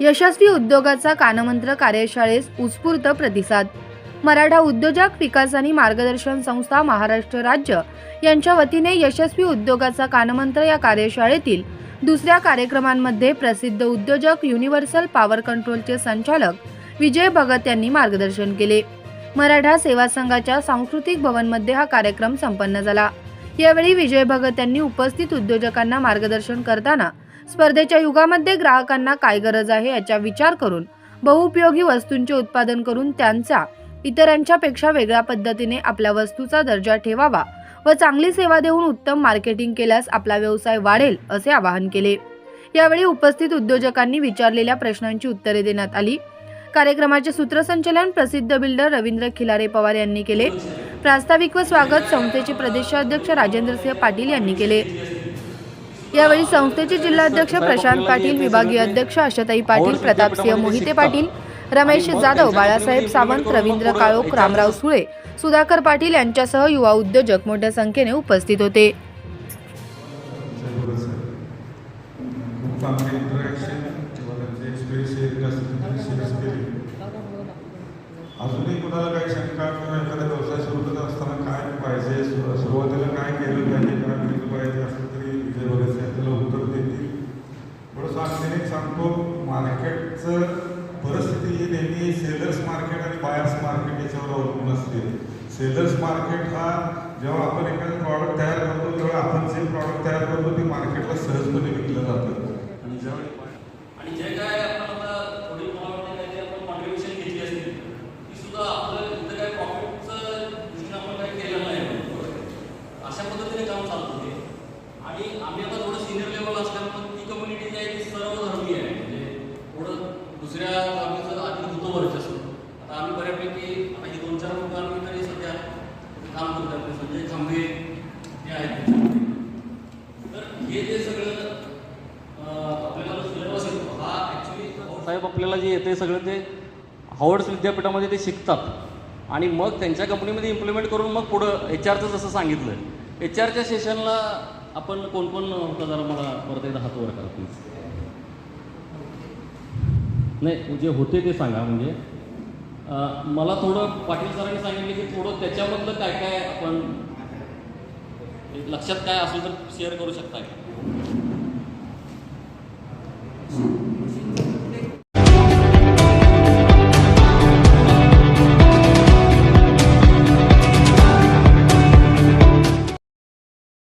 यशस्वी उद्योगाचा कानमंत्र कार्यशाळेस उत्स्फूर्त प्रतिसाद. मराठा उद्योजक विकास आणि मार्गदर्शन संस्था महाराष्ट्र राज्य यांच्या वतीने यशस्वी उद्योगाचा कानमंत्र या कार्यशाळेतील दुसऱ्या कार्यक्रमांमध्ये प्रसिद्ध उद्योजक युनिव्हर्सल पॉवर कंट्रोलचे संचालक विजय भगत यांनी मार्गदर्शन केले. मराठा सेवा संघाच्या सांस्कृतिक भवनमध्ये हा कार्यक्रम संपन्न झाला. यावेळी विजय भगत यांनी उपस्थित उद्योजकांना मार्गदर्शन करताना स्पर्धेच्या युगामध्ये ग्राहकांना काय गरज आहे याचा विचार करून बहुउपयोगी वस्तूंचे उत्पादन करून त्यांचा इतरांच्या पेक्षा वेगळ्या पद्धतीने आपल्या वस्तूचा दर्जा ठेवावा व चांगली सेवा देऊन उत्तम मार्केटिंग केल्यास आपला व्यवसाय वाढेल असे आवाहन केले. यावेळी उपस्थित उद्योजकांनी विचारलेल्या प्रश्नांची उत्तरे देण्यात आली. कार्यक्रमाचे सूत्रसंचालन प्रसिद्ध बिल्डर रवींद्र खिलारे पवार यांनी केले. प्रास्ताविक व स्वागत संस्थेचे प्रदेशाध्यक्ष राजेंद्रसिंह पाटील यांनी केले. यावेळी संस्थेचे जिल्हाध्यक्ष प्रशांत पाटील विभागीय अध्यक्ष आशाताई पाटील प्रतापसिंह मोहिते पाटील रमेश जाधव बाळासाहेब सावंत रवींद्र काळोख रामराव सुळे सुधाकर पाटील यांच्यासह युवा उद्योजक मोठ्या संख्येने उपस्थित होते. अजूनही कुणाला काही शंका किंवा एखादा व्यवसाय सुरू करत असताना काय पाहिजे? सुरुवातीला काय केलं पाहिजे काय केलं पाहिजे? थोडंसं सांगतो मार्केटचं परिस्थिती ही नेहमी सेलर्स मार्केट आणि बायर्स मार्केट याच्यावर अवलंबून असते. सेलर्स मार्केट हा जेव्हा आपण एखादं प्रॉडक्ट तयार करतो तेव्हा आपण जे प्रॉडक्ट तयार करतो ते मार्केटला सहजपणे विकलं जातं आणि ज्यावेळी आणि जे काय आपण आता थोडी मला वाटतं काय ते आपण कॉन्ट्रीब्युशन घेतली असतील ती सुद्धा आपलं इथं काय प्रॉफिटचं दृष्टीने आपण काही केलं नाही अशा पद्धतीने काम चालतं ते आणि आम्ही आता थोडं सिनियर लेवल असल्यामुळे ती कम्युनिटी जी आहे ती सर्वधर्मीय आहे म्हणजे थोडं दुसऱ्या आम्ही आधी होतो वर्चस्व आम्ही बऱ्यापैकी आता ही दोन चार लोक आम्ही तरी सध्या काम करतो आपले संजय खांबे हे आहेत. तर हे जे सगळं आपल्याला सिलेबस येतो हा ॲक्च्युली साहेब आपल्याला जे येते सगळं ते हावर्ड्स विद्यापीठामध्ये ते शिकतात. आणि मग त्यांच्या कंपनीमध्ये इम्प्लिमेंट करून मग पुढं एच आरचं जसं सांगितलं. एच आरच्या सेशनला आपण कोण कोण होता जरा मला परत एकदा हात वर करा प्लीज नाही जे होते ते सांगा म्हणजे. मला थोडं पाटील सरांनी सांगितलं की थोडं त्याच्यामधलं काय काय आपण लक्षात काय असेल तर शेअर करू शकता